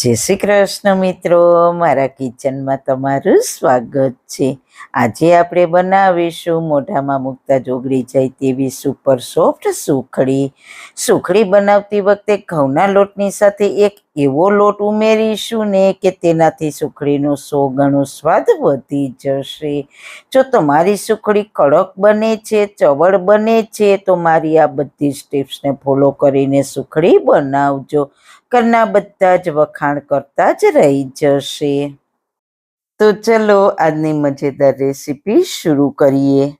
જય શ્રી કૃષ્ણ મિત્રો, મારા કિચનમાં તમારું સ્વાગત છે. આજે આપણે બનાવીશું મોઢામાં મૂકતા જોગડી જાય તેવી સુપર સોફ્ટ સુખડી. સુખડી બનાવતી વખતે ઘઉંના લોટની સાથે એક એવો લોટ ઉમેરીશું ને કે તેનાથી સુખડીનો સો ગણો સ્વાદ વધી જશે. જો તમારી સુખડી કડક બને છે, ચવળ બને છે, તો મારી આ બધી સ્ટેપ્સને ફોલો કરીને સુખડી બનાવજો. ઘરના બધા જ વખાણ કરતા જ રહી જશે. તો ચલો, આજની મજેદાર રેસીપી શરૂ કરીએ.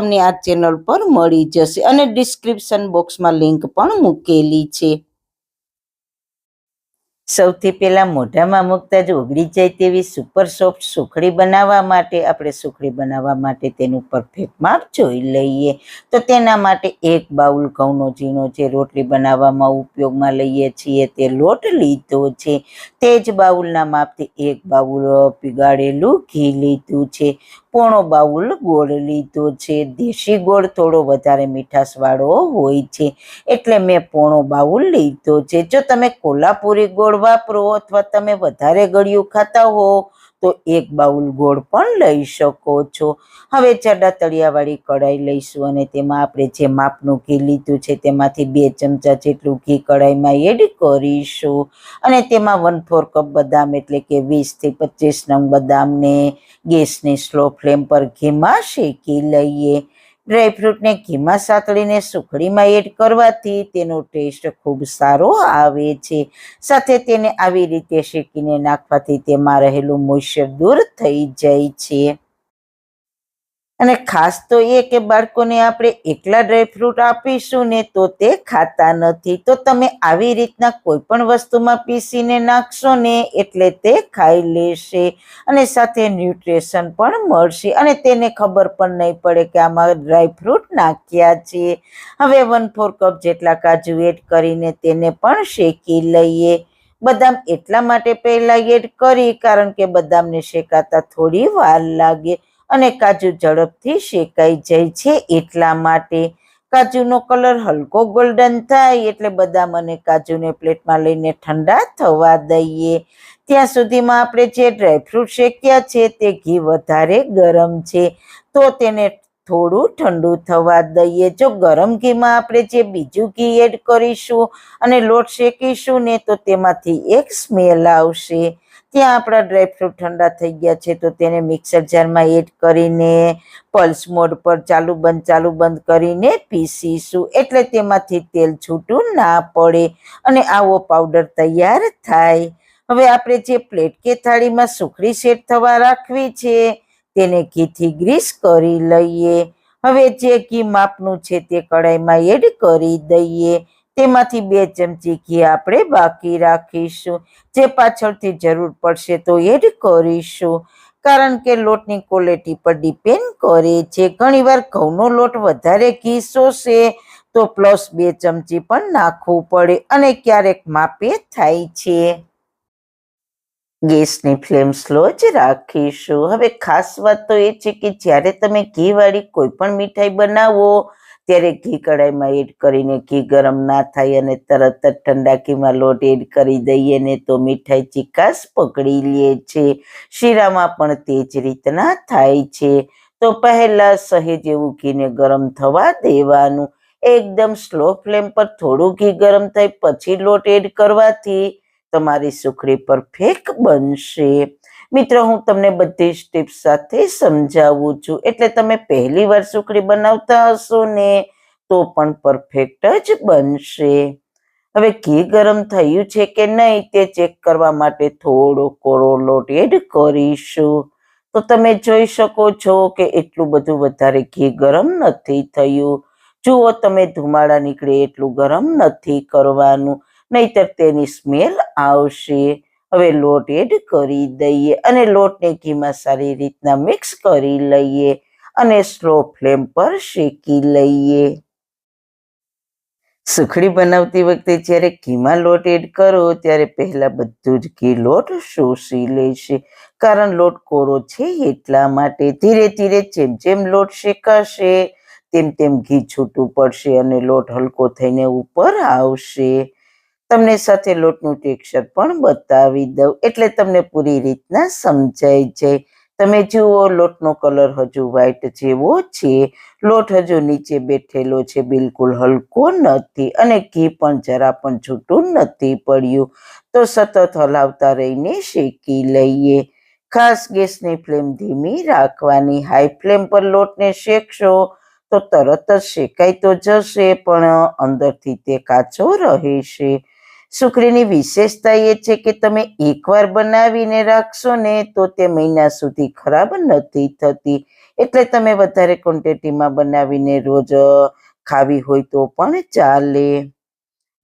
તમને આ ચેનલ પર મળી જશે અને ડિસ્ક્રિપ્શન બોક્સમાં લિંક પણ મૂકેલી છે. સૌથી પહેલા મોઢામાં મૂકતા જ ઓગળી જાય તેવી સુપર સોફ્ટ સુખડી બનાવવા માટે, આપણે સુખડી બનાવવા માટે તેનું પરફેક્ટ માપ જોઈ લઈએ. તો તેના માટે એક બાઉલ ઘઉંનો ઝીણો જે રોટલી બનાવવામાં ઉપયોગમાં લઈએ છીએ તે લોટ લીધો છે. તે જ બાઉલના માપથી એક બાઉલ પીગાળેલું ઘી લીધું છે. પોણો બાઉલ ગોળ લીધો છે. દેશી ગોળ થોડો વધારે મીઠાશવાળો હોય છે. એટલે મેં પોણો બાઉલ લીધો છે. જો તમે કોલ્હાપુરી ગોળ વાપરો અથવા તમે વધારે ગળ્યું ખાતા હો તો એક બાઉલ ગોળ પણ લઈ શકો છો. હવે ચડા તળિયાવાળી કઢાઈ લઈશું અને તેમાં આપણે જે માપનું ઘી લીધું છે તેમાંથી બે ચમચા જેટલું ઘી કઢાઈમાં એડ કરીશું. અને તેમાં વન ફોર કપ બદામ એટલે કે વીસથી પચીસ નંગ બદામને ગેસની સ્લો ફ્લેમ પર ઘીમાં શેકી લઈએ. ડ્રાયફ્રૂટને ઘીમાં સાતળીને સુખડીમાં એડ કરવાથી તેનો ટેસ્ટ ખૂબ સારો આવે છે. સાથે તેને આવી રીતે શેકીને નાખવાથી તેમાં રહેલું મોઈશ્ચર દૂર થઈ જાય છે. અને ખાસ તો એ કે બાળકોને આપણે એકલા ડ્રાયફ્રૂટ આપીશું ને તો તે ખાતા નથી. તો તમે આવી રીતના કોઈ પણ વસ્તુમાં પીસીને નાખશો ને એટલે તે ખાઈ લેશે અને સાથે ન્યુટ્રિશન પણ મળશે. અને તેને ખબર પણ નહીં પડે કે આમાં ડ્રાયફ્રૂટ નાખ્યા છે. હવે વન ફોર કપ જેટલા કાજુ એડ કરીને તેને પણ શેકી લઈએ. બદામ એટલા માટે પહેલાં એડ કરી, કારણ કે બદામને શેકાતા થોડી વાર લાગે. અને કાજુ ઝડપથી શેકાઈ જાય છે એટલા માટે. કાજુનો કલર હલકો ગોલ્ડન થાય એટલે બદામ અને કાજુને પ્લેટમાં લઈને ઠંડા થવા દઈએ. ત્યાં સુધીમાં આપણે જે ડ્રાયફ્રૂટ શેક્યા છે તે ઘી વધારે ગરમ છે. તો તેને થોડું ઠંડુ થવા દઈએ. જો ગરમ ઘીમાં આપણે જે બીજું ઘી એડ કરીશું અને લોટ શેકીશું ને તો તેમાંથી એક સ્મેલ આવશે. ત્યાં આપણા ડ્રાયફ્રૂટ ઠંડા થઈ ગયા છે, તો તેને મિક્સર જારમાં એડ કરીને પલ્સ મોડ પર ચાલુ બંધ ચાલુ બંધ કરીને પીસીશું. એટલે તેમાંથી તેલ છૂટું ના પડે અને આવો પાવડર તૈયાર થાય. હવે આપણે જે પ્લેટ કે થાળીમાં સુખડી સેટ થવા રાખવી છે, તેને ઘીથી ગ્રીસ કરી લઈએ. હવે જે ઘી માપનું છે તે કડાઈમાં એડ કરી દઈએ. તેમાંથી બે ચમચી ઘી આપણે બાકી રાખીશું. જે પાછળથી જરૂર પડશે તો એડ કરીશું. કારણ કે લોટની ક્વોલિટી પર ડિપેન્ડ કરે છે. ઘણીવાર ઘઉંનો લોટ વધારે ઘી શોષે તો પ્લસ બે ચમચી પણ નાખવું પડે અને ક્યારેક માપે થાય છે. ગેસની ફ્લેમ સ્લો જ રાખીશું. હવે ખાસ વાત તો એ છે કે જ્યારે તમે ઘીવાળી કોઈ પણ મીઠાઈ બનાવો ત્યારે ઘી કડાઈમાં એડ કરીને ઘી ગરમ ના થાય અને તરત જ ઠંડા ઘીમાં લોટ એડ કરી દઈએ ને તો મીઠાઈ ચીકાશ પકડી લે છે. શીરામાં પણ તે જ રીતના થાય છે. તો પહેલાં સહેજ એવું ઘીને ગરમ થવા દેવાનું. એકદમ સ્લો ફ્લેમ પર થોડું ઘી ગરમ થાય પછી લોટ એડ કરવાથી તમારી સુખડી પરફેક્ટ બનશે. મિત્રો, હું તમને બધી સ્ટેપ સાથે સમજાવું છું. એટલે તમે પહેલી વાર સુખડી બનાવતા હશો ને, તો પણ પરફેક્ટ જ બનશે. હવે ઘી ગરમ થયું છે કે નહીં તે ચેક કરવા માટે થોડો કોરો લોટ એડ કરીશું. તો તમે જોઈ શકો છો કે એટલું બધું વધારે ઘી ગરમ નથી થયું. જુઓ, તમે ધુમાડા નીકળે એટલું ગરમ નથી કરવાનું, નહીતર તેની સ્મેલ આવશે. હવે લોટ એડ કરી દઈએ અને લોટને ઘીમાં સારી રીતના મિક્સ કરી લઈએ અને સ્લો ફ્લેમ પર શેકી લઈએ. સુખડી બનાવતી વખતે જ્યારે ઘીમાં લોટ એડ કરો ત્યારે પહેલાં બધું જ ઘી લોટ શોષી લેશે કારણ લોટ કોરો છે એટલા માટે ધીરે ધીરે જેમ જેમ લોટ શેકાશે, તેમ તેમ ઘી છૂટું પડશે અને લોટ હલકો થઈને ઉપર આવશે. તમને સાથે લોટનું ટેક્સચર પણ બતાવી દઉં. એટલે તમને પૂરી રીતના સમજાઈ જાય. તમે જુઓ, લોટનો કલર હજુ વ્હાઈટ જેવો છે. લોટ હજુ નીચે બેઠેલો છે, બિલકુલ હલકો નથી અને ઘી પણ જરા પણ છૂટું નથી પડ્યું. તો સતત હલાવતા રહીને શેકી લઈએ. ખાસ ગેસની ફ્લેમ ધીમી રાખવાની. હાઈ ફ્લેમ પર લોટને શેકશો તો તરત જ શેકાઈ તો જશે, પણ અંદરથી તે કાચો રહેશે. સુખડીની વિશેષતા એ છે કે તમે એકવાર બનાવીને રાખશો ને, તો તે મહિના સુધી ખરાબ નથી થતી. એટલે તમે વધારે ક્વોન્ટિટીમાં બનાવીને રોજ ખાવી હોય તો પણ ચાલે.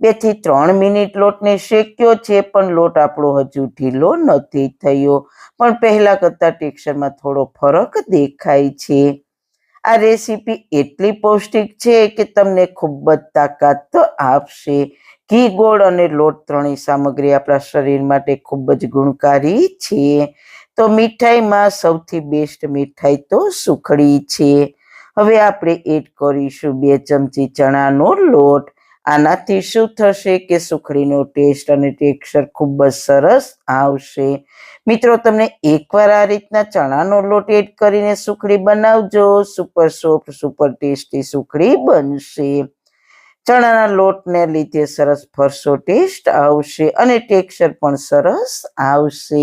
બેથી ત્રણ મિનિટ લોટને શેક્યો છે, પણ લોટ આપણો હજુ ઢીલો નથી થયો. પણ પહેલા કરતા ટેક્સચરમાં થોડો ફરક દેખાય છે. આ રેસીપી એટલી પૌષ્ટિક છે કે તમને ખૂબ જ તાકાત આપશે. ઘી ગોળ અને લોટ ત્રણેય સામગ્રી આપણા શરીર માટે ખૂબ જ ગુણકારી છે. તો મીઠાઈમાં સૌથી બેસ્ટ મીઠાઈ તો સુખડી છે. હવે આપણે એડ કરીશું બે ચમચી ચણાનો લોટ. આનાથી શું થશે કે સુખડીનો ટેસ્ટ અને ટેક્સચર ખૂબ જ સરસ આવશે. મિત્રો, તમને એકવાર આ રીતના ચણાનો લોટ એડ કરીને સુખડી બનાવજો. સુપર સોફ્ટ સુપર ટેસ્ટી સુખડી બનશે. ચણાના લોટને લીધે સરસ ફરસો ટેસ્ટ આવશે અને ટેક્સચર પણ સરસ આવશે.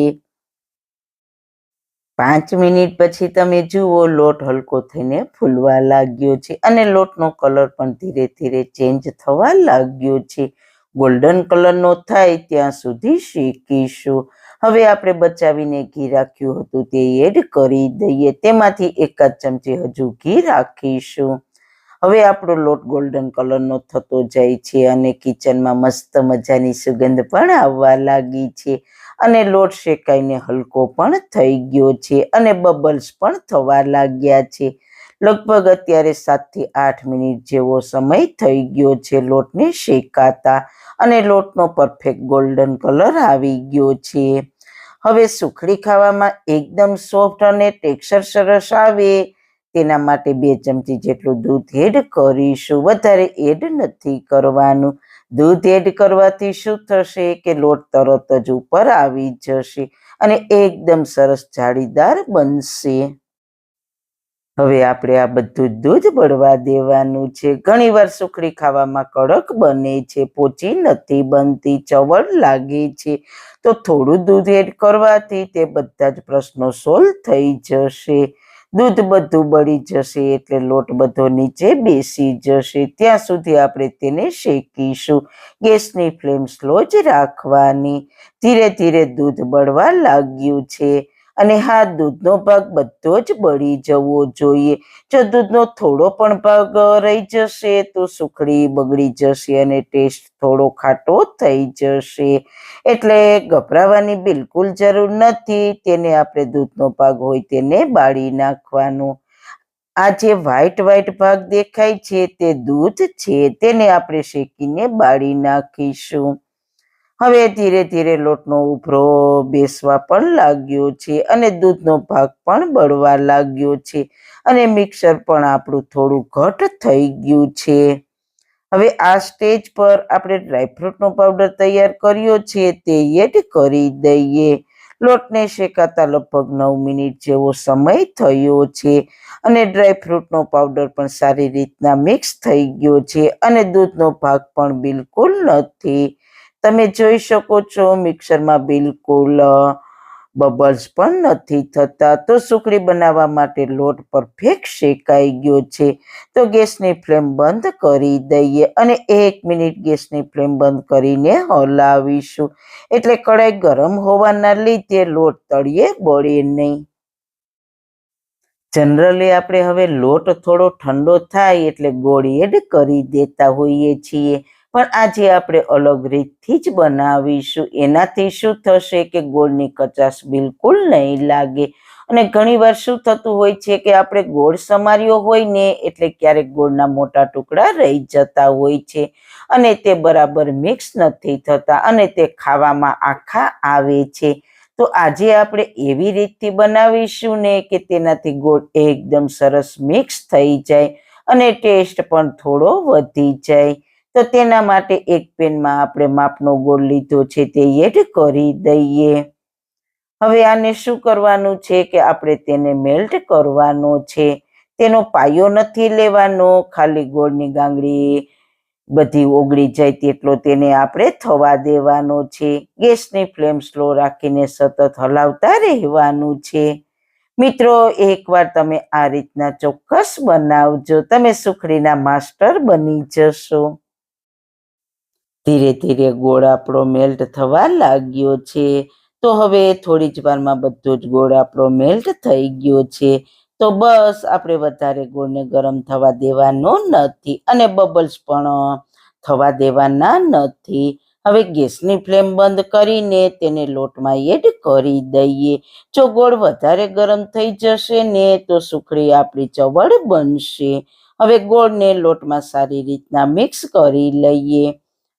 પાંચ મિનિટ પછી તમે જુઓ, લોટ હલકો થઈને ફૂલવા લાગ્યો છે અને લોટનો કલર પણ ધીરે ધીરે ચેન્જ થવા લાગ્યો છે. ગોલ્ડન કલરનો થાય ત્યાં સુધી શેકીશું. હવે આપણે બચાવીને ઘી રાખ્યું હતું તે એડ કરી દઈએ. તેમાંથી એકાદ ચમચી હજુ ઘી રાખીશું. હવે આપણો લોટ ગોલ્ડન કલરનો થતો જાય છે અને કિચનમાં મસ્ત મજાની સુગંધ પણ આવવા લાગી છે. અને લોટ શેકાઈને હલકો પણ થઈ ગયો છે અને બબલ્સ પણ થવા લાગ્યા છે. લગભગ અત્યારે સાતથી આઠ મિનિટ જેવો સમય થઈ ગયો છે લોટને શેકાતા અને લોટનો પરફેક્ટ ગોલ્ડન કલર આવી ગયો છે. હવે સુખડી ખાવામાં એકદમ સોફ્ટ અને ટેક્સચર સરસ આવે. તેના માટે બે ચમચી જેટલું દૂધ એડ કરીશું. વધારે એડ નથી કરવાનું. દૂધ એડ કરવાથી શું થશે કે લોટ તરત જ ઉપર આવી જશે અને એકદમ સરસ જાળીદાર બનશે. હવે આપણે આ બધું દૂધ બળવા દેવાનું છે. ઘણીવાર સુખડી ખાવામાં કડક બને છે, પોચી નથી બનતી, ચવળ લાગે છે. તો થોડું દૂધ એડ કરવાથી તે બધા જ પ્રશ્નો સોલ્વ થઈ જશે. દૂધ બધું બળી જશે એટલે લોટ બધો નીચે બેસી જશે. ત્યાં સુધી આપણે તેને શેકીશું. ગેસની ફ્લેમ સ્લો જ રાખવાની. ધીરે ધીરે દૂધ બળવા લાગ્યું છે. અને હા, દૂધનો ભાગ બધો જ બળી જવો જોઈએ. જો દૂધનો થોડો પણ ભાગ રહી જશે, તો સુખડી બગડી જશે અને ટેસ્ટ થોડો ખાટો થઈ જશે. એટલે ગભરાવાની બિલકુલ જરૂર નથી, તેને આપણે દૂધનો ભાગ હોય તેને બાળી નાખવાનો. આ જે વ્હાઈટ વ્હાઈટ ભાગ દેખાય છે, તે દૂધ છે, તેને આપણે શેકીને બાળી નાખીશું. હવે ધીરે ધીરે લોટનો ઉભરો બેસવા પણ લાગ્યો છે અને દૂધનો ભાગ પણ બળવા લાગ્યો છે અને મિક્સર પણ આપણું થોડું ઘટ થઈ ગયું છે. હવે આ સ્ટેજ પર આપણે ડ્રાયફ્રૂટનો પાવડર તૈયાર કર્યો છે તે એડ કરી દઈએ. લોટને શેકાતા લગભગ નવ મિનિટ જેવો સમય થયો છે અને ડ્રાયફ્રૂટનો પાવડર પણ સારી રીતના મિક્સ થઈ ગયો છે અને દૂધનો ભાગ પણ બિલકુલ નથી. તમે જોઈ શકો છો, મિક્સરમાં બિલકુલ બબલ્સ પણ નથી થતા. તો સુખડી બનાવવા માટે લોટ પરફેક્ટ શેકાઈ ગયો છે. તો ગેસની ફ્લેમ બંધ કરી દઈએ અને એક મિનિટ ગેસની ફ્લેમ બંધ કરીને હલાવીશું. એટલે કડાઈ ગરમ હોવાના લીધે લોટ તળીએ, બળે નહીં. જનરલી આપણે હવે લોટ થોડો ઠંડો થાય એટલે ગોળ એડ કરી દેતા હોઈએ છીએ. પણ આજે આપણે અલગ રીતથી જ બનાવીશું. એનાથી શું થશે કે ગોળની કચાશ બિલકુલ નહીં લાગે. અને ઘણીવાર શું થતું હોય છે કે આપણે ગોળ સમાર્યો હોય ને એટલે ક્યારેક ગોળના મોટા ટુકડા રહી જતા હોય છે અને તે બરાબર મિક્સ નથી થતા અને તે ખાવામાં આખા આવે છે. તો આજે આપણે એવી રીતથી બનાવીશું ને કે તેનાથી ગોળ એકદમ સરસ મિક્સ થઈ જાય અને ટેસ્ટ પણ થોડો વધી જાય. તો તેના માટે એક પેનમાં આપણે માપનો ગોળ લીધો છે તે એડ કરી દઈએ. હવે આને શું કરવાનું છે કે આપણે તેને મેલ્ટ કરવાનો છે. તેનો પાયો નથી લેવાનો, ખાલી ગોળની ગાંગડી બધી ઓગળી જાય તેટલો તેને આપણે થવા દેવાનો છે. ગેસની ફ્લેમ સ્લો રાખીને સતત હલાવતા રહેવાનું છે. મિત્રો, એકવાર તમે આ રીતના ચોક્કસ બનાવજો, તમે સુખડીના માસ્ટર બની જશો. ધીરે ધીરે ગોળ આપણો મેલ્ટ થવા લાગ્યો છે. તો હવે થોડી જ વારમાં બધો જ ગોળ આપણો મેલ્ટ થઈ ગયો છે. તો બસ આપણે વધારે ગોળને ગરમ થવા દેવાનો નથી અને બબલ્સ પણ થવા દેવાના નથી. હવે ગેસની ફ્લેમ બંધ કરીને તેને લોટમાં એડ કરી દઈએ. જો ગોળ વધારે ગરમ થઈ જશે ને તો સુખડી આપણી ચવડ બનશે. હવે ગોળને લોટમાં સારી રીતના મિક્સ કરી લઈએ.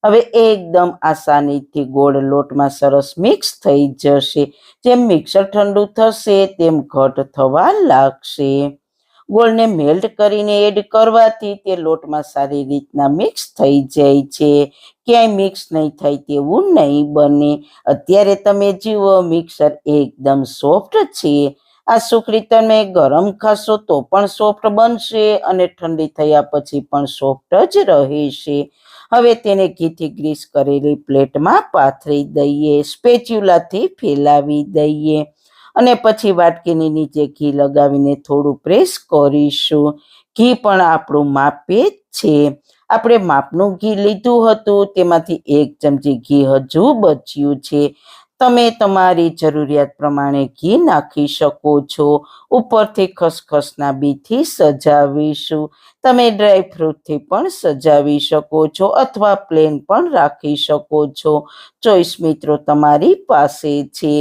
હવે એકદમ આસાનીથી ગોળ લોટમાં સરસ મિક્સ થઈ જશે. જેમ મિક્સર ઠંડુ થશે, તેમ ઘટ થવા લાગશે. ગોળને મેલ્ટ કરીને એડ કરવાથી તે લોટમાં સારી રીતના મિક્સ થઈ જાય છે. ક્યાંય મિક્સ નહીં થાય તેવું નહીં બને. અત્યારે તમે જુઓ, મિક્સર એકદમ સોફ્ટ છે. આ સુખડી તમે ગરમ ખાશો તો પણ સોફ્ટ બનશે અને ઠંડી થયા પછી પણ સોફ્ટ જ રહેશે. હવે તેને ઘીથી ગ્રીસ કરેલી પ્લેટમાં પાથરી દઈએ, સ્પેચ્યુલાથી ફેલાવી દઈએ અને પછી વાટકીની નીચે ઘી લગાવીને થોડું પ્રેસ કરીશું. ઘી પણ આપણું માપે છે. આપણે માપનું ઘી લીધું હતું, તેમાંથી એક ચમચી ઘી હજુ બચ્યું છે. તમે તમારી જરૂરિયાત પ્રમાણે ઘી નાખી શકો છો. ઉપરથી ખસખસના બીથી સજાવીશું. તમે ડ્રાયફ્રૂટથી પણ સજાવી શકો છો અથવા પ્લેન પણ રાખી શકો છો. ચોઈસ મિત્રો તમારી પાસે છે.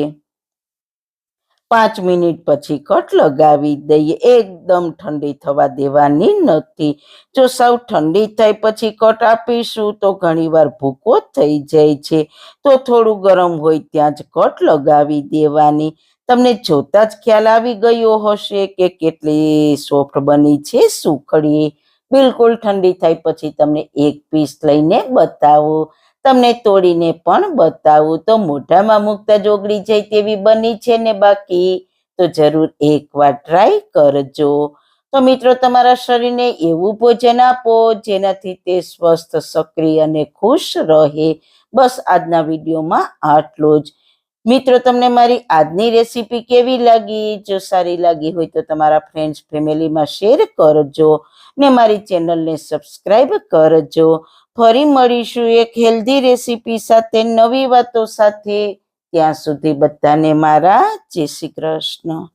પાંચ મિનિટ પછી કટ લગાવી દઈએ. એકદમ ઠંડી થવા દેવાની નથી. જો સાવ ઠંડી થાય પછી કટ આપીશું તો ઘણીવાર ભૂકો થઈ જાય છે. તો થોડું ગરમ હોય ત્યાં જ કટ લગાવી દેવાની. તમને જોતા જ ખ્યાલ આવી ગયો હશે કે કેટલી સોફ્ટ બની છે સુખડી. બિલકુલ ઠંડી થાય પછી તમને એક પીસ લઈને બતાવો. તમને તોડીને પણ બતાવું. તો મોઢામાં મૂકતા જ ઓગળી જાય તેવી બની છે ને બાકી? તો જરૂર એકવાર ટ્રાય કરજો. તો મિત્રો, તમારા શરીરને એવું ભોજન આપો જેનાથી તે સ્વસ્થ, સક્રિય અને ખુશ રહે. બસ આજના વિડીયોમાં આટલો જ. મિત્રો, તમને મારી આજની રેસીપી કેવી લાગી? જો સારી લાગી હોય તો તમારા ફ્રેન્ડ્સ ફેમિલીમાં શેર કરજો ને મારી ચેનલને સબસ્ક્રાઈબ કરજો. ફરી મળીશું એક હેલ્ધી રેસીપી સાથે, નવી વાતો સાથે. ત્યાં સુધી બધાને મારા જય શ્રી કૃષ્ણ.